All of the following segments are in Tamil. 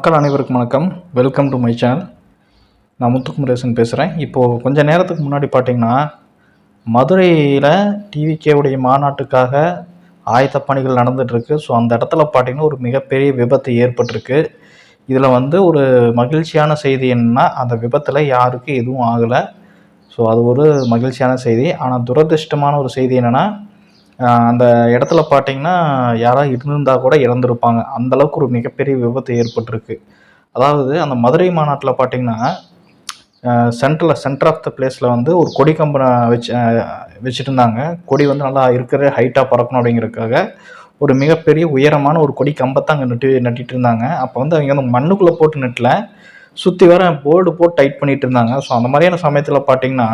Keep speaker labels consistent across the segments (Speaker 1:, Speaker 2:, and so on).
Speaker 1: மக்கள் அனைவருக்கும் வணக்கம். வெல்கம் டு மை சேனல் நான் முத்துக்குமரேசன் பேசுகிறேன் இப்போது கொஞ்ச நேரத்துக்கு முன்னாடி பார்த்தீங்கன்னா மதுரையில் டிவிகேவுடைய மாநாட்டுக்காக ஆயத்த பணிகள் நடந்துகிட்ருக்கு ஸோ அந்த இடத்துல பார்த்தீங்கன்னா ஒரு மிகப்பெரிய விபத்து ஏற்பட்டிருக்கு. இதில் வந்து ஒரு மகிழ்ச்சியான செய்தி என்னென்னா அந்த விபத்தில் யாருக்கும் எதுவும் ஆகலை. ஸோ அது ஒரு மகிழ்ச்சியான செய்தி. ஆனால் துரதிர்ஷ்டமான ஒரு செய்தி என்னென்னா அந்த இடத்துல பார்த்தீங்கன்னா யாராவது இருந்திருந்தா கூட இறந்துருப்பாங்க. அந்த அளவுக்கு ஒரு மிகப்பெரிய விபத்து ஏற்பட்டிருக்கு. அதாவது அந்த மதுரை மாநாட்டில் பார்த்தீங்கன்னா சென்ட்ரில் சென்டர் ஆஃப் த பிளேஸில் வந்து ஒரு கொடி கம்பனை வச்சு வச்சுருந்தாங்க. வச்சுட்டு இருந்தாங்க கொடி வந்து நல்லா இருக்கிற ஹைட்டாக பறக்கணும் அப்படிங்கிறதுக்காக ஒரு மிகப்பெரிய உயரமான ஒரு கொடி கம்பத்தை அங்கே நட்டு நட்டிட்டு இருந்தாங்க. அப்போ வந்து அவங்க வந்து மண்ணுக்குள்ளே போட்டு நட்டல. சுற்றி வர போர்டு போட்டு டைட் பண்ணிட்டு இருந்தாங்க. ஸோ அந்த மாதிரியான சமயத்தில் பார்த்தீங்கன்னா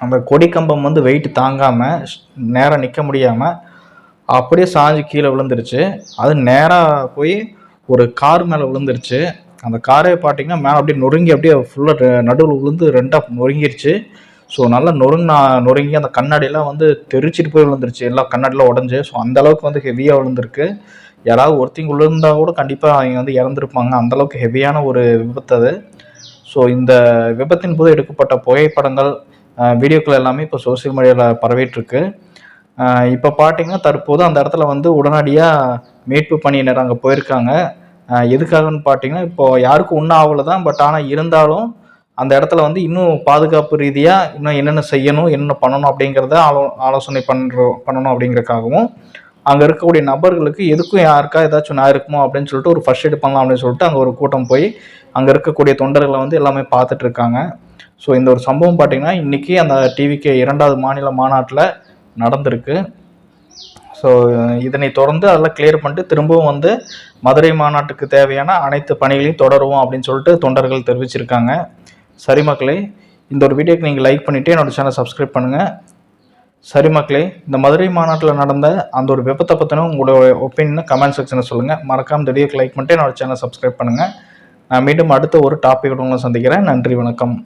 Speaker 1: அந்த கொடி கம்பம் வந்து வெயிட் தாங்காமல் நேராக நிற்க முடியாமல் அப்படியே சாஞ்சு கீழே விழுந்துருச்சு. அது நேராக போய் ஒரு கார் மேலே விழுந்துருச்சு. அந்த காரே பார்த்தீங்கன்னா மேலே அப்படியே நொறுங்கி அப்படியே ஃபுல்லாக நடுவில் விழுந்து ரெண்டாக நொறுங்கிருச்சு. ஸோ நல்லா நொறுங்கினா நொறுங்கி அந்த கண்ணாடியெல்லாம் வந்து தெரிச்சிட்டு போய் விழுந்துருச்சு. எல்லா கண்ணாடிலாம் உடஞ்சி. ஸோ அந்தளவுக்கு வந்து ஹெவியாக விழுந்திருக்கு. யாராவது ஒருத்தங்க விழுந்தா கூட கண்டிப்பாக அவங்க வந்து இறந்துருப்பாங்க. அந்தளவுக்கு ஹெவியான ஒரு விபத்து அது. ஸோ இந்த விபத்தின் போது எடுக்கப்பட்ட புகைப்படங்கள் வீடியோக்கள் எல்லாமே இப்போ சோஷியல் மீடியாவில் பரவிட்டுருக்கு. இப்போ பார்த்தீங்கன்னா தற்போது அந்த இடத்துல வந்து உடனடியாக மீட்பு பணியினர் அங்கே போயிருக்காங்க. எதுக்காகன்னு பார்த்தீங்கன்னா இப்போ யாருக்கும் ஒன்றும் ஆகலை தான் பட் ஆனால் இருந்தாலும் அந்த இடத்துல வந்து இன்னும் பாதுகாப்பு ரீதியாக இன்னும் என்னென்ன செய்யணும் என்னென்ன பண்ணணும் அப்படிங்கிறத ஆலோ ஆலோசனை பண்ணுறோம் பண்ணணும் அப்படிங்கிறக்காகவும் அங்கே இருக்கக்கூடிய நபர்களுக்கு எதுக்கும் யாருக்கா ஏதாச்சும் நான் இருக்குமோ அப்படின்னு சொல்லிட்டு ஒரு ஃபர்ஸ்ட் எய்ட் பண்ணலாம் அப்படின்னு சொல்லிட்டு அங்கே ஒரு கூட்டம் போய் அங்கே இருக்கக்கூடிய தொண்டர்களை வந்து எல்லாமே பார்த்துட்ருக்காங்க ஸோ இந்த ஒரு சம்பவம் பார்த்தீங்கன்னா இன்றைக்கி அந்த டிவிக்கு இரண்டாவது மாநில மாநாட்டில் நடந்திருக்கு. ஸோ இதனை தொடர்ந்து அதெல்லாம் கிளியர் பண்ணிட்டு திரும்பவும் வந்து மதுரை மாநாட்டுக்கு தேவையான அனைத்து பணிகளையும் தொடருவோம் அப்படின்னு சொல்லிட்டு தொண்டர்கள் தெரிவிச்சிருக்காங்க. சரி மக்களே இந்த ஒரு வீடியோக்கு நீங்கள் லைக் பண்ணிவிட்டு என்னோட சேனல் சப்ஸ்கிரைப் பண்ணுங்கள் சரி மக்களே இந்த மதுரை மாநாட்டில் நடந்த அந்த ஒரு விபத்தை பற்றின உங்களோட ஒப்பீனியனை கமெண்ட் செக்ஷனில் சொல்லுங்கள் மறக்காமல் திடீர்க்கு லைக் பண்ணிட்டு என்னோட சேனல் சப்ஸ்கிரைப் பண்ணுங்கள் நான் மீண்டும் அடுத்த ஒரு டாப்பிக் உங்களை சந்திக்கிறேன். நன்றி வணக்கம்.